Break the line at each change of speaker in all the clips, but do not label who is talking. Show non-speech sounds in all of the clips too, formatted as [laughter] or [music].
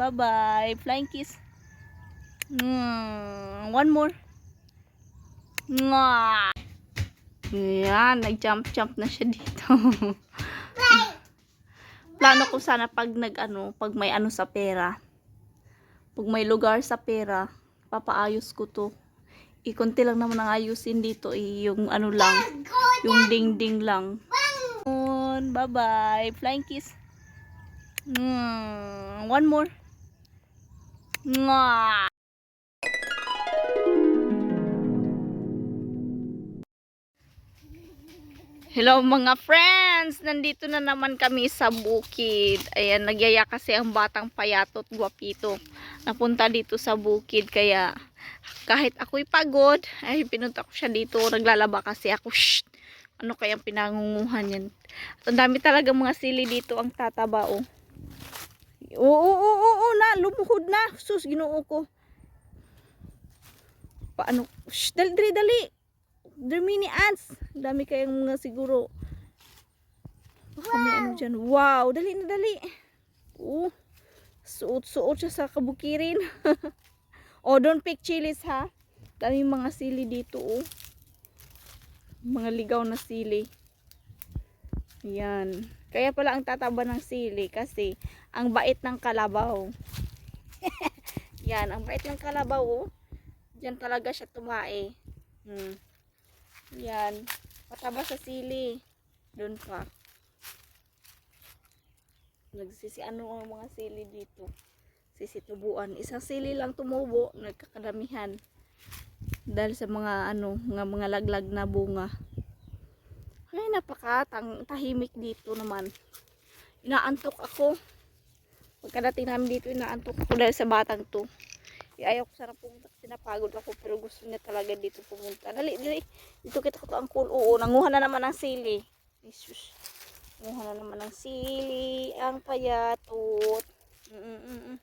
Bye-bye. Flying kiss. Mm, one more. Mwah! Yan, nag-jump-jump na siya dito. [laughs] Plano ko sana pag nag-ano, pag may ano sa pera. Pag may lugar sa pera, papaayos ko to. Ikunti lang naman ang ayusin dito, eh, yung ano lang, yung ding-ding lang. Bye-bye. Flying kiss. Mm, one more. Mwah! Hello mga friends! Nandito na naman kami sa bukid. Ayan, nagyaya kasi ang batang payatot guwapito. Napunta dito sa bukid kaya kahit ako'y pagod, ay pinunta ko siya dito. Naglalaba kasi ako. Shh! Ano kayang pinangunguhan yan? At ang dami talaga mga sili dito ang tataba oh. Oo, oo, oo, oo, na, lumuhod na. Sus, ginoo ko. Paano? Shh, dali, dali, dali. They're ants. Dami kayang mga siguro. Baka may ano dyan. Wow, dali na dali. Oh, suot-suot siya sa kabukirin. [laughs] oh, don't pick chilies ha. Dami mga sili dito oh. Mga ligaw na sili. Yan. Kaya pala ang tataba ng sili kasi ang bait ng kalabaw. [laughs] Yan, ang bait ng kalabaw oh. Diyan talaga siya tumae. Hmm. Yan. Mataba sa sili. Doon pa. Nagsisi ano ang mga sili dito. Sisitubuan. Isang sili lang tumubo. Nagkakadamihan. Dahil sa mga ano, mga mga laglag na bunga. Ay, napaka tang, tahimik dito naman. Inaantok ako. Pagkadating namin dito, inaantok ako dahil sa batang to. Eh, ayaw ko sana pumunta kasi napagod ako pero gusto niya talaga dito pumunta. Dali, dali. Dito kita ko to ang cool. Oo, nanguha na naman ng sili. Jesus. Nanguha na naman ng sili. Ang payatot. -mm -mm.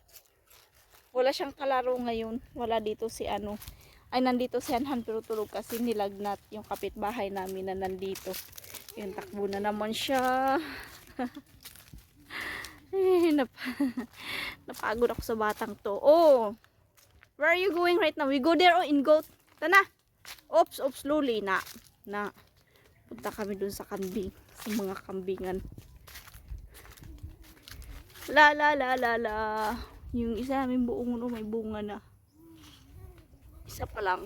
Wala siyang kalaro ngayon. Wala dito si ano. Ay, nandito si Hanhan pero tulog kasi nilagnat yung kapitbahay namin na nandito. Yung takbo na naman siya. [laughs] eh, nap [laughs] napagod ako sa batang to. Oh! Where are you going right now? We go there oh, in goat. Tana. Oops, oops, slowly na. Na. Punta kami dun sa kambing. Sa mga kambingan. La la la la la. Yung isa namin buong uno may bunga na. Isa pa lang.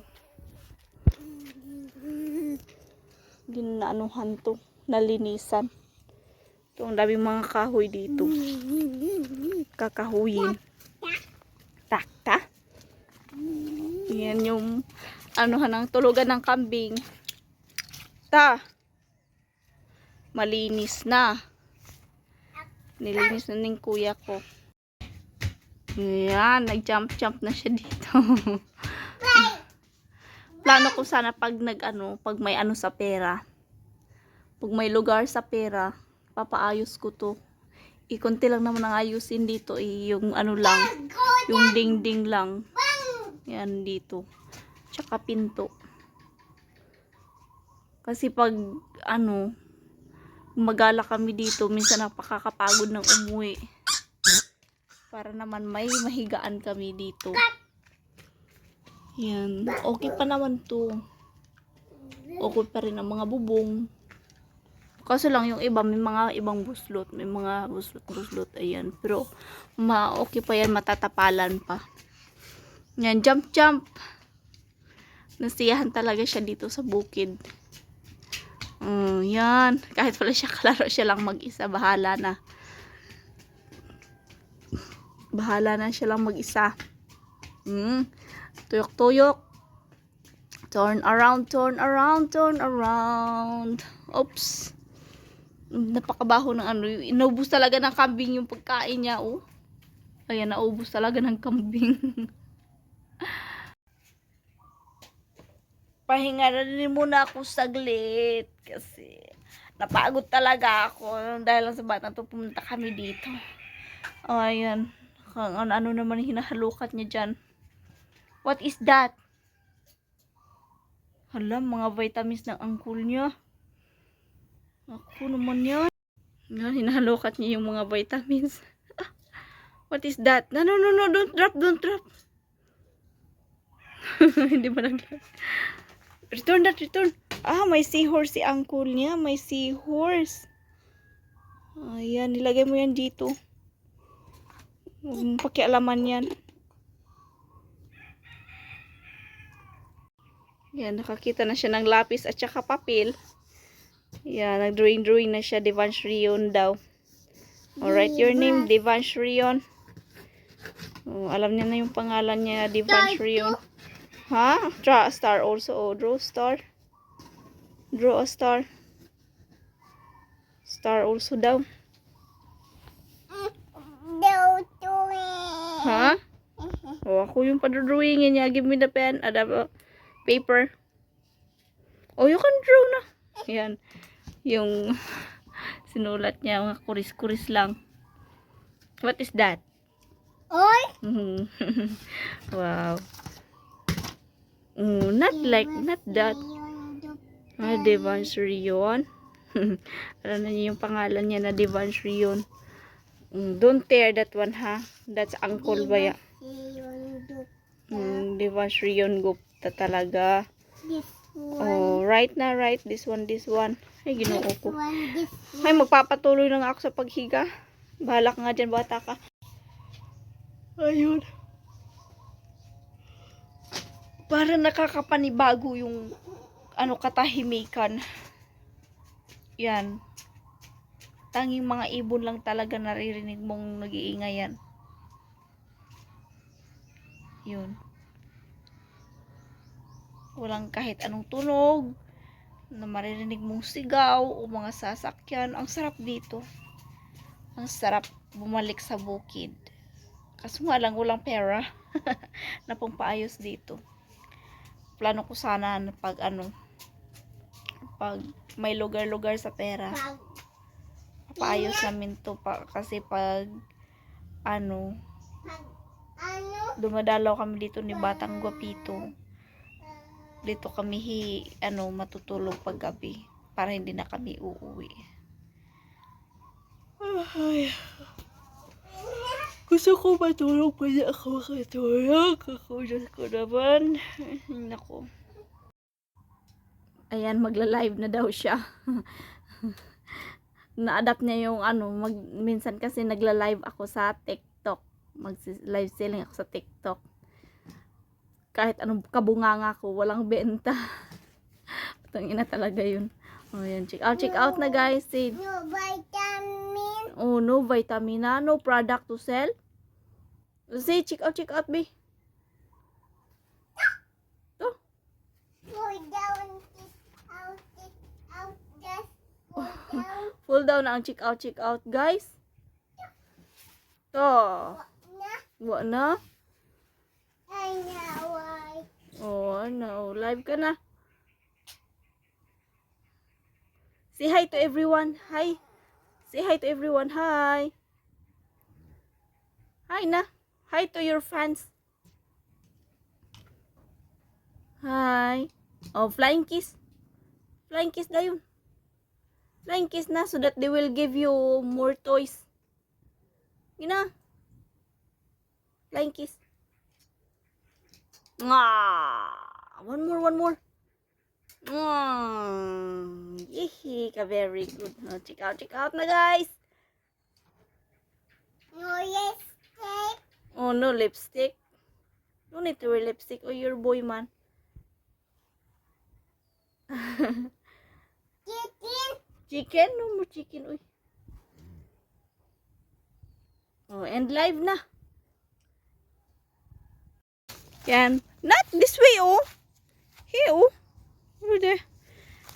Ginaanuhan to. Nalinisan. Ito ang mga kahoy dito. Kakahuyin. Takta. Yan yung anuhan ng tulugan ng kambing. Ta. Malinis na. Nilinis na ng kuya ko. Yan, nag-jump-jump na siya dito. [laughs] Plano ko sana pag nag ano, pag may ano sa pera. Pag may lugar sa pera, papaayos ko to. Ikunti lang naman ang ayusin dito eh, yung ano lang, yung ding-ding lang. Yan dito. Tsaka pinto. Kasi pag ano, magala kami dito, minsan napakakapagod ng umuwi. Para naman may mahigaan kami dito. Yan. Okay pa naman to. Okay pa rin ang mga bubong. Kaso lang yung iba, may mga ibang buslot. May mga buslot-buslot. Ayan. Pero, ma okay pa yan. Matatapalan pa. Yan. Jump, jump. Nasiyahan talaga siya dito sa bukid. Mm, yan. Kahit wala siya kalaro, siya lang mag-isa. Bahala na. Bahala na siya lang mag-isa. Mm. Tuyok-tuyok. Turn around, turn around, turn around. Oops. Napakabaho ng ano. Inaubos talaga ng kambing yung pagkain niya, oh. Ayan, naubos talaga ng kambing. [laughs] Pahinga na rin muna ako saglit. Kasi napagod talaga ako. Dahil lang sa batang to pumunta kami dito. Oh, ayan. Kung ano, ano naman hinahalukat niya dyan. What is that? Hala, mga vitamins ng angkol niya. Ako naman yan. Yan, hinahalukat niya yung mga vitamins. [laughs] What is that? No, no, no, no. Don't drop, don't drop. [laughs] Hindi ba nag Return that, return. Ah, may seahorse si uncle niya. May seahorse. Ayan, nilagay mo yan dito. Huwag mong pakialaman yan. Yan, nakakita na siya ng lapis at saka papel. Yan, nag-drawing-drawing na siya. Devansh Rion daw. Alright, your name, Devansh Rion. Oh, alam niya na yung pangalan niya, Devansh Rion. Ha? Draw a star also. Oh, draw star. Draw a star. Star also daw. Ha? Oh, ako yung padrawingin niya. Give me the pen. The paper. Oh, you can draw na. Yan. Yung [laughs] sinulat niya. Mga kuris-kuris lang. What is that?
Oy!
Mhm. [laughs] wow. Mm, not like, not that. Ah, Devans Rion. [laughs] Alam na niya yung pangalan niya na Devans Rion. Mm, don't tear that one ha. That's Uncle Baya. Mm, Devans Rion Gupta talaga.
This one.
Oh, right na, right. This one, this one. Ay, ginoo ko. Ay, magpapatuloy na nga ako sa paghiga. Bahala ka nga dyan, bata ka. Ayun. Para nakakapanibago yung ano katahimikan. Yan. Tanging mga ibon lang talaga naririnig mong nag-iingayan. Yun. Walang kahit anong tunog na maririnig mong sigaw o mga sasakyan. Ang sarap dito. Ang sarap bumalik sa bukid. Kaso nga lang walang pera [laughs] na pang paayos dito. Plano ko sana na pag ano, pag may lugar-lugar sa pera,
Pag
paayos namin to pa, kasi pag ano,
ano?
dumadalaw kami dito ni Batang Guapito. Dito kami hi, ano, matutulog pag gabi para hindi na kami uuwi. Ay. Gusto ko matulog pa na ako makatulog. Ako, Diyos ko naman. [laughs] Nako. Ayan, magla-live na daw siya. [laughs] Na-adapt niya yung ano, mag, minsan kasi nagla-live ako sa TikTok. Mag-live selling ako sa TikTok. Kahit anong kabunganga ko, walang benta. [laughs] Putang ina talaga yun. Oh, yan. Check out, check out na guys. Si
No vitamin.
Oh, no vitamin na, no product to sell. Say, check out, check out.
Pull down.
Full [laughs] down na ang check out, check out, guys. To.
Na.
Wa na.
Ay, naway.
Ano, live ka na. Say hi to everyone. Hi. Say hi to everyone. Hi. Hi na. Hi to your fans. Hi. Oh, flying kiss. Flying kiss na yun. Flying kiss na so that they will give you more toys. Yun na. Flying kiss. Mwah! One more, one more. Mm, yee ka very good. No, check out, check out na guys.
No lipstick.
Oh, no lipstick. No need to wear lipstick. Oh, you're boy man. [laughs]
Chicken.
Chicken? No more chicken. Uy. Oh, and live na. Yan. Not this way, oh. Here, oh. Over there.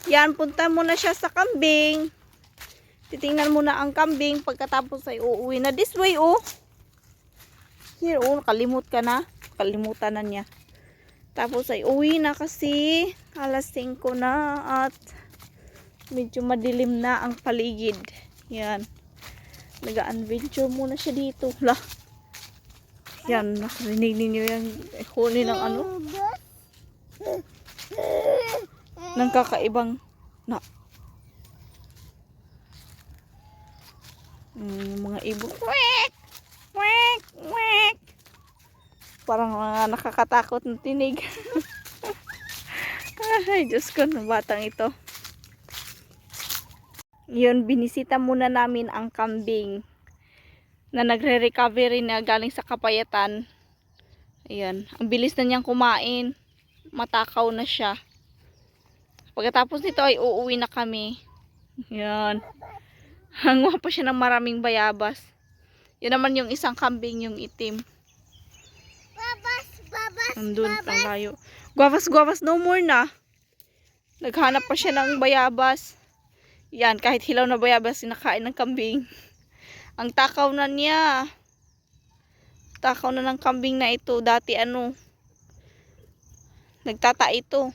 Yan, punta mo na siya sa kambing. Titingnan mo na ang kambing pagkatapos ay uuwi na this way, oh. Here, oh. Kalimut ka na. Kalimutan na niya. Tapos ay uwi na kasi alas 5 na at medyo madilim na ang paligid. Yan. Nag-adventure muna siya dito. La. Yan, nakarinig ninyo yung huni ng ano? Ng kakaibang na. Mm, mga ibon. Kwek! Wek! Wek! Parang mga nakakatakot na tinig. [laughs] Ay, Diyos ko, ng batang ito. Yun, binisita muna namin ang kambing na nagre-recovery na galing sa kapayatan. Ayan, ang bilis na niyang kumain. Matakaw na siya. Pagkatapos nito ay uuwi na kami. Yan. [laughs] Hanguha pa siya ng maraming bayabas. Yun naman yung isang kambing yung itim.
Babas, babas,
Nandun,
babas.
ang layo. Guavas, guavas, no more na. Naghanap pa siya ng bayabas. Yan, kahit hilaw na bayabas, sinakain ng kambing. Ang takaw na niya. Takaw na ng kambing na ito. Dati ano, nagtata ito.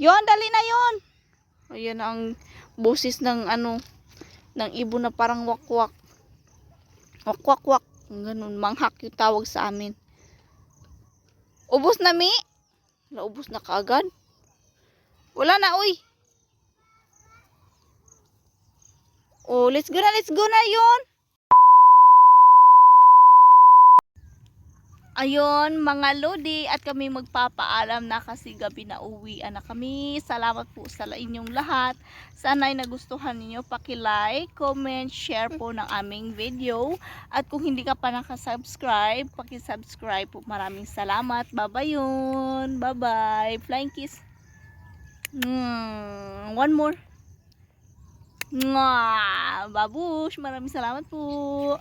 Yon, dali na yon. Ayan ang boses ng ano, ng ibon na parang wakwak. Wakwak-wak. Ganun, manghak yung tawag sa amin. Ubus na, Mi? Naubos na kaagad? Wala na, uy. Oh, let's go na, let's go na yon. Ayun, mga lodi, at kami magpapaalam na kasi gabi na uwian na kami. Salamat po sa inyong lahat. Sana'y nagustuhan ninyo. Paki-like, comment, share po ng aming video. At kung hindi ka pa nakasubscribe, paki-subscribe po. Maraming salamat. Bye-bye yun. Bye-bye. Flying kiss. Mm, one more. Mwah! Babush, maraming salamat po.